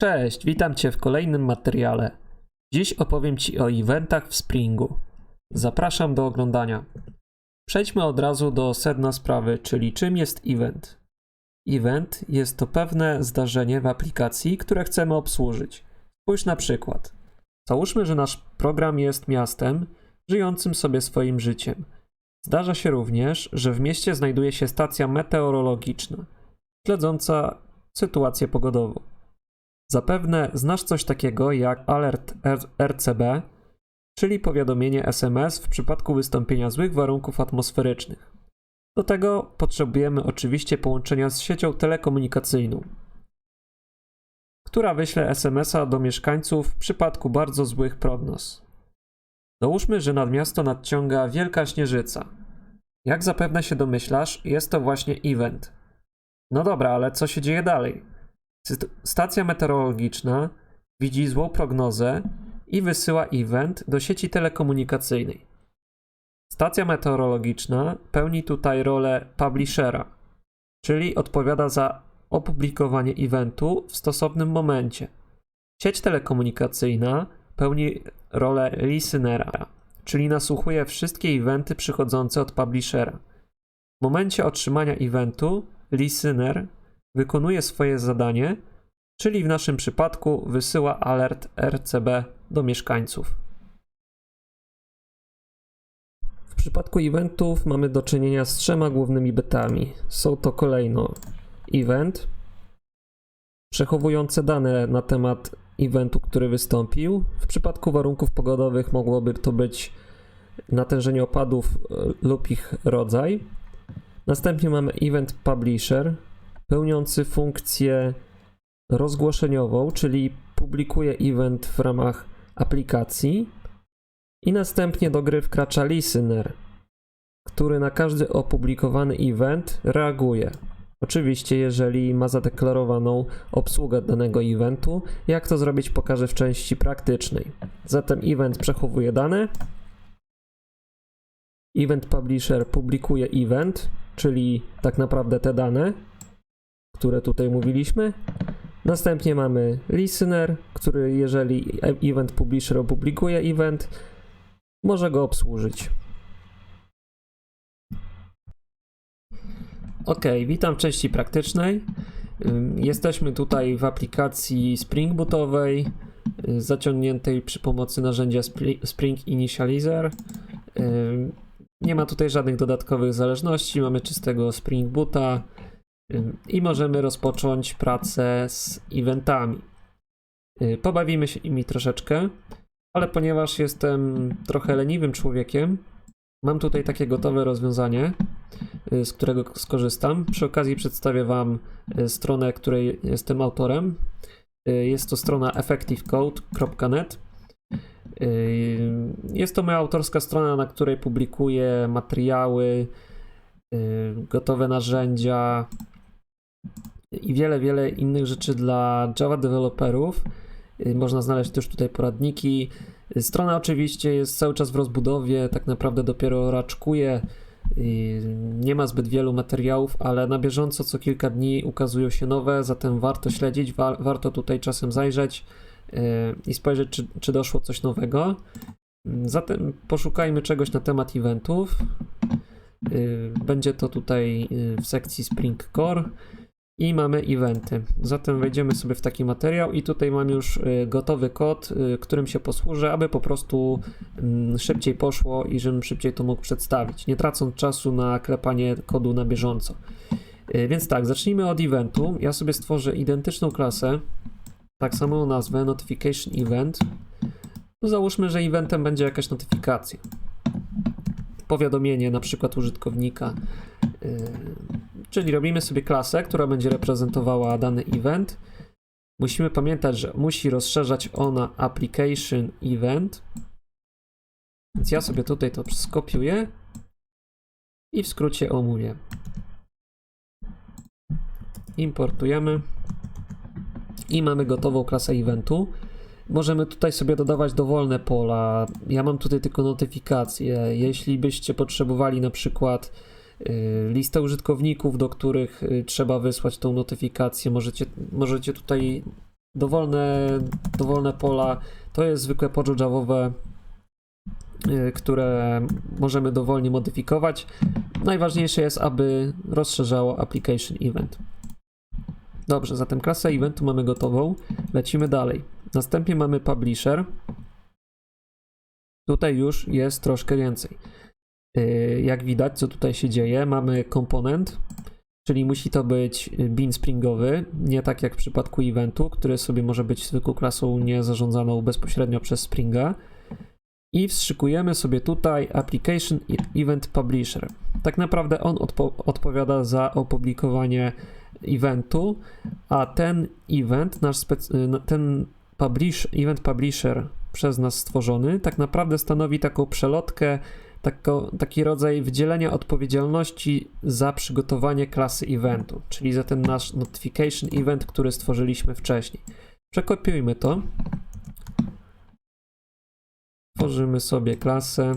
Cześć, witam Cię w kolejnym materiale. Dziś opowiem Ci o eventach w Springu. Zapraszam do oglądania. Przejdźmy od razu do sedna sprawy, czyli czym jest event. Event jest to pewne zdarzenie w aplikacji, które chcemy obsłużyć. Spójrz na przykład. Załóżmy, że nasz program jest miastem żyjącym sobie swoim życiem. Zdarza się również, że w mieście znajduje się stacja meteorologiczna, śledząca sytuację pogodową. Zapewne znasz coś takiego jak alert RCB, czyli powiadomienie SMS w przypadku wystąpienia złych warunków atmosferycznych. Do tego potrzebujemy oczywiście połączenia z siecią telekomunikacyjną, która wyśle SMS-a do mieszkańców w przypadku bardzo złych prognoz. Załóżmy, że nad miasto nadciąga wielka śnieżyca. Jak zapewne się domyślasz, jest to właśnie event. No dobra, ale co się dzieje dalej? Stacja meteorologiczna widzi złą prognozę i wysyła event do sieci telekomunikacyjnej. Stacja meteorologiczna pełni tutaj rolę publishera, czyli odpowiada za opublikowanie eventu w stosownym momencie. Sieć telekomunikacyjna pełni rolę listenera, czyli nasłuchuje wszystkie eventy przychodzące od publishera. W momencie otrzymania eventu listener wykonuje swoje zadanie, czyli w naszym przypadku wysyła alert RCB do mieszkańców. W przypadku eventów mamy do czynienia z trzema głównymi bytami. Są to kolejno event, przechowujące dane na temat eventu, który wystąpił. W przypadku warunków pogodowych mogłoby to być natężenie opadów e, lub ich rodzaj. Następnie mamy event publisher, pełniący funkcję rozgłoszeniową, czyli publikuje event w ramach aplikacji. I następnie do gry wkracza listener, który na każdy opublikowany event reaguje. Oczywiście, jeżeli ma zadeklarowaną obsługę danego eventu, jak to zrobić pokażę w części praktycznej. Zatem event przechowuje dane. Event publisher publikuje event, czyli tak naprawdę te dane, które tutaj mówiliśmy. Następnie mamy listener, który jeżeli event publisher opublikuje event, może go obsłużyć. Ok, witam w części praktycznej. Jesteśmy tutaj w aplikacji Spring Bootowej, y, zaciągniętej przy pomocy narzędzia Spri- Spring Initializer. Nie ma tutaj żadnych dodatkowych zależności, mamy czystego Spring Boota i możemy rozpocząć pracę z eventami. Y, Pobawimy się nimi troszeczkę, ale ponieważ jestem trochę leniwym człowiekiem, mam tutaj takie gotowe rozwiązanie, y, z którego skorzystam. Przy okazji przedstawię Wam y, stronę, której jestem autorem. Jest to strona effectivecode.net. Jest to moja autorska strona, na której publikuję materiały, gotowe narzędzia i wiele, wiele innych rzeczy dla Java deweloperów. Y, Można znaleźć też tutaj poradniki. Y, Strona oczywiście jest cały czas w rozbudowie, tak naprawdę dopiero raczkuje. Y, Nie ma zbyt wielu materiałów, ale na bieżąco co kilka dni ukazują się nowe, zatem warto śledzić, wa- warto tutaj czasem zajrzeć i spojrzeć, czy, czy doszło coś nowego. Zatem poszukajmy czegoś na temat eventów. Będzie to tutaj w sekcji Spring Core i mamy eventy. Zatem wejdziemy sobie w taki materiał i tutaj mam już y, gotowy kod, y, którym się posłużę, aby po prostu mm, szybciej poszło i żebym szybciej to mógł przedstawić, nie tracąc czasu na klepanie kodu na bieżąco. Y, Więc tak, zacznijmy od eventu. Ja sobie stworzę identyczną klasę, tak samą nazwę, notification event. No załóżmy, że eventem będzie jakaś notyfikacja. Powiadomienie na przykład użytkownika. Czyli robimy sobie klasę, która będzie reprezentowała dany event. Musimy pamiętać, że musi rozszerzać ona application event. Więc ja sobie tutaj to skopiuję i w skrócie omówię. Importujemy i mamy gotową klasę eventu. Możemy tutaj sobie dodawać dowolne pola. Ja mam tutaj tylko notyfikacje. Jeśli byście potrzebowali na przykład listę użytkowników, do których y, trzeba wysłać tą notyfikację, możecie, możecie tutaj Dowolne, dowolne pola to jest zwykłe Javowe, y, które możemy dowolnie modyfikować. Najważniejsze jest, aby rozszerzało application event. Dobrze, zatem klasę eventu mamy gotową. Lecimy dalej. Następnie mamy publisher. Tutaj już jest troszkę więcej. Yy, Jak widać, co tutaj się dzieje, mamy komponent, czyli musi to być bin springowy, nie tak jak w przypadku eventu, który sobie może być zwykłą klasą niezarządzaną bezpośrednio przez Springa. I wstrzykujemy sobie tutaj application event publisher. Tak naprawdę on odpo- odpowiada za opublikowanie eventu, a ten event, nasz y, ten publish, event publisher przez nas stworzony, tak naprawdę stanowi taką przelotkę, tako, taki rodzaj wdzielenia odpowiedzialności za przygotowanie klasy eventu, czyli za ten nasz notification event, który stworzyliśmy wcześniej. Przekopiujmy to. Tworzymy sobie klasę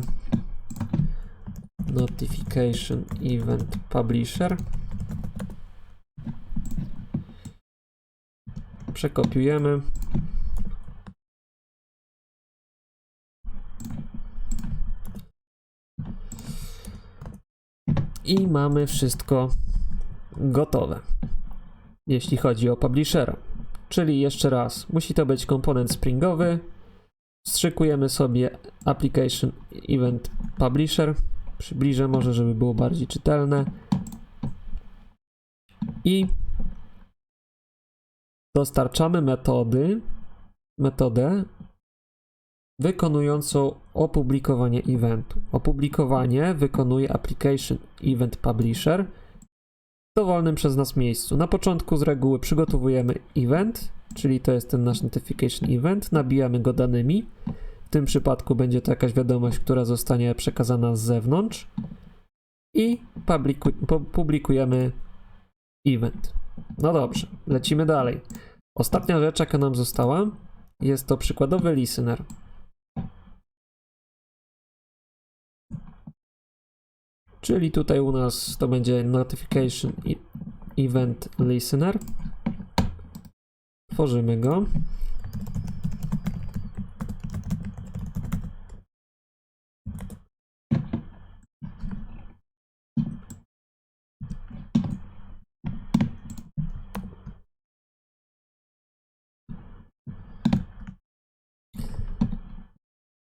notification event publisher. Przekopiujemy. I mamy wszystko gotowe. Jeśli chodzi o publishera. Czyli jeszcze raz, musi to być komponent springowy. Wstrzykujemy sobie application event publisher. Przybliżę może, żeby było bardziej czytelne. I dostarczamy metody, metodę wykonującą opublikowanie eventu. Opublikowanie wykonuje application event publisher w dowolnym przez nas miejscu. Na początku z reguły przygotowujemy event, czyli to jest ten nasz notification event, nabijamy go danymi. W tym przypadku będzie to jakaś wiadomość, która zostanie przekazana z zewnątrz i publiku- pu- publikujemy event. No dobrze, lecimy dalej. Ostatnia rzecz, jaka nam została, jest to przykładowy listener. Czyli tutaj u nas to będzie notification event listener. Tworzymy go.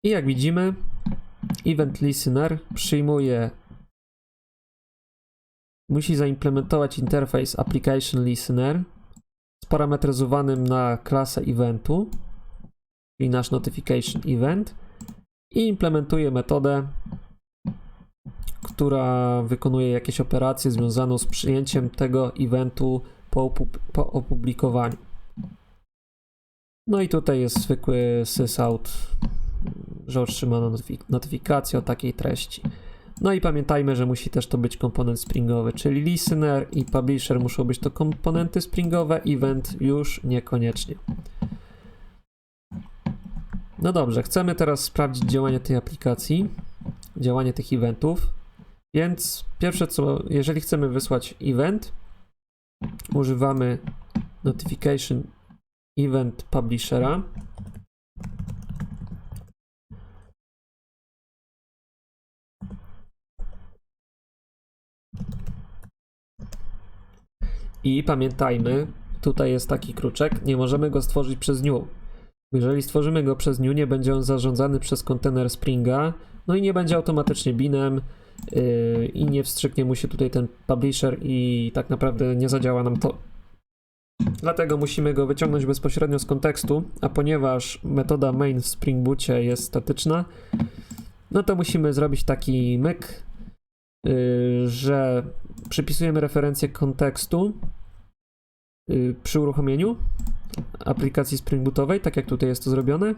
I jak widzimy, event listener przyjmuje musi zaimplementować interfejs application listener sparametryzowanym na klasę eventu, czyli nasz notification event i implementuje metodę, która wykonuje jakieś operacje związaną z przyjęciem tego eventu po, po opublikowaniu. No i tutaj jest zwykły sysout, że otrzymano notyfik- notyfikację o takiej treści. No i pamiętajmy, że musi też to być komponent springowy, czyli listener i publisher muszą być to komponenty springowe, event już niekoniecznie. No dobrze, chcemy teraz sprawdzić działanie tej aplikacji, działanie tych eventów, więc pierwsze co, jeżeli chcemy wysłać event, używamy notification event publishera. I pamiętajmy, tutaj jest taki kruczek, nie możemy go stworzyć przez new. Jeżeli stworzymy go przez new, nie będzie on zarządzany przez kontener Springa, no i nie będzie automatycznie binem yy, i nie wstrzyknie mu się tutaj ten publisher i tak naprawdę nie zadziała nam to. Dlatego musimy go wyciągnąć bezpośrednio z kontekstu, a ponieważ metoda main w Spring Boocie jest statyczna, no to musimy zrobić taki myk, że przypisujemy referencję kontekstu yy, przy uruchomieniu aplikacji Spring Bootowej, tak jak tutaj jest to zrobione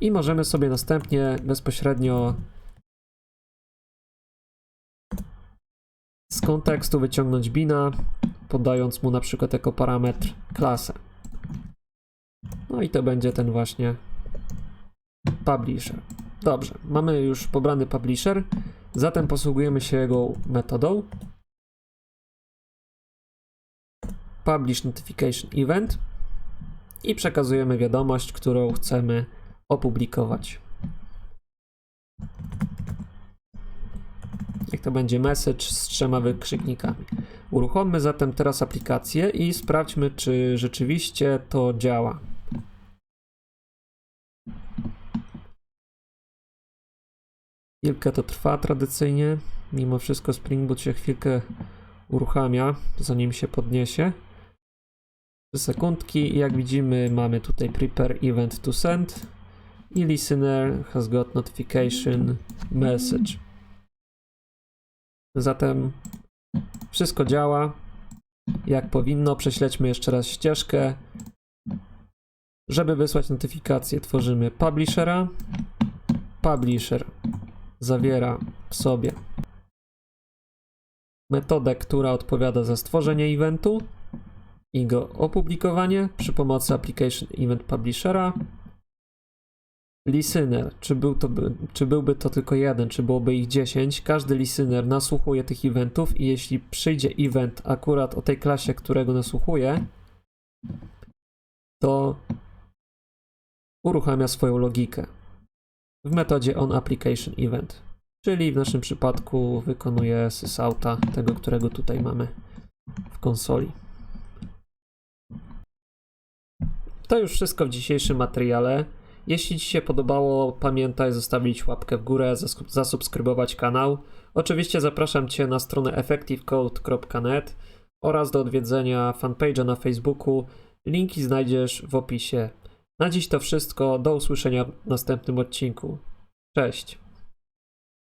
i możemy sobie następnie bezpośrednio z kontekstu wyciągnąć bina, podając mu na przykład jako parametr klasę. No i to będzie ten właśnie publisher. Dobrze, mamy już pobrany publisher, zatem posługujemy się jego metodą publish notification event i przekazujemy wiadomość, którą chcemy opublikować. Jak to będzie message z trzema wykrzyknikami. Uruchommy zatem teraz aplikację i sprawdźmy, czy rzeczywiście to działa. Chwilkę to trwa tradycyjnie. Mimo wszystko Spring Boot się chwilkę uruchamia, zanim się podniesie. 3 sekundki jak widzimy mamy tutaj prepare event to send i listener has got notification message. Zatem wszystko działa jak powinno. Prześledźmy jeszcze raz ścieżkę. Żeby wysłać notyfikację, tworzymy publishera. Publisher zawiera w sobie metodę, która odpowiada za stworzenie eventu i go opublikowanie przy pomocy Application Event Publishera. Listener, czy, był to, czy byłby to tylko jeden, czy byłoby ich 10, każdy listener nasłuchuje tych eventów i jeśli przyjdzie event akurat o tej klasie, którego nasłuchuje, to uruchamia swoją logikę w metodzie onApplicationEvent, czyli w naszym przypadku wykonuje sysauta tego, którego tutaj mamy w konsoli. To już wszystko w dzisiejszym materiale. Jeśli Ci się podobało, pamiętaj zostawić łapkę w górę, zasub- zasubskrybować kanał. Oczywiście zapraszam Cię na stronę effectivecode.net oraz do odwiedzenia fanpage'a na Facebooku. Linki znajdziesz w opisie. Na dziś to wszystko. Do usłyszenia w następnym odcinku. Cześć.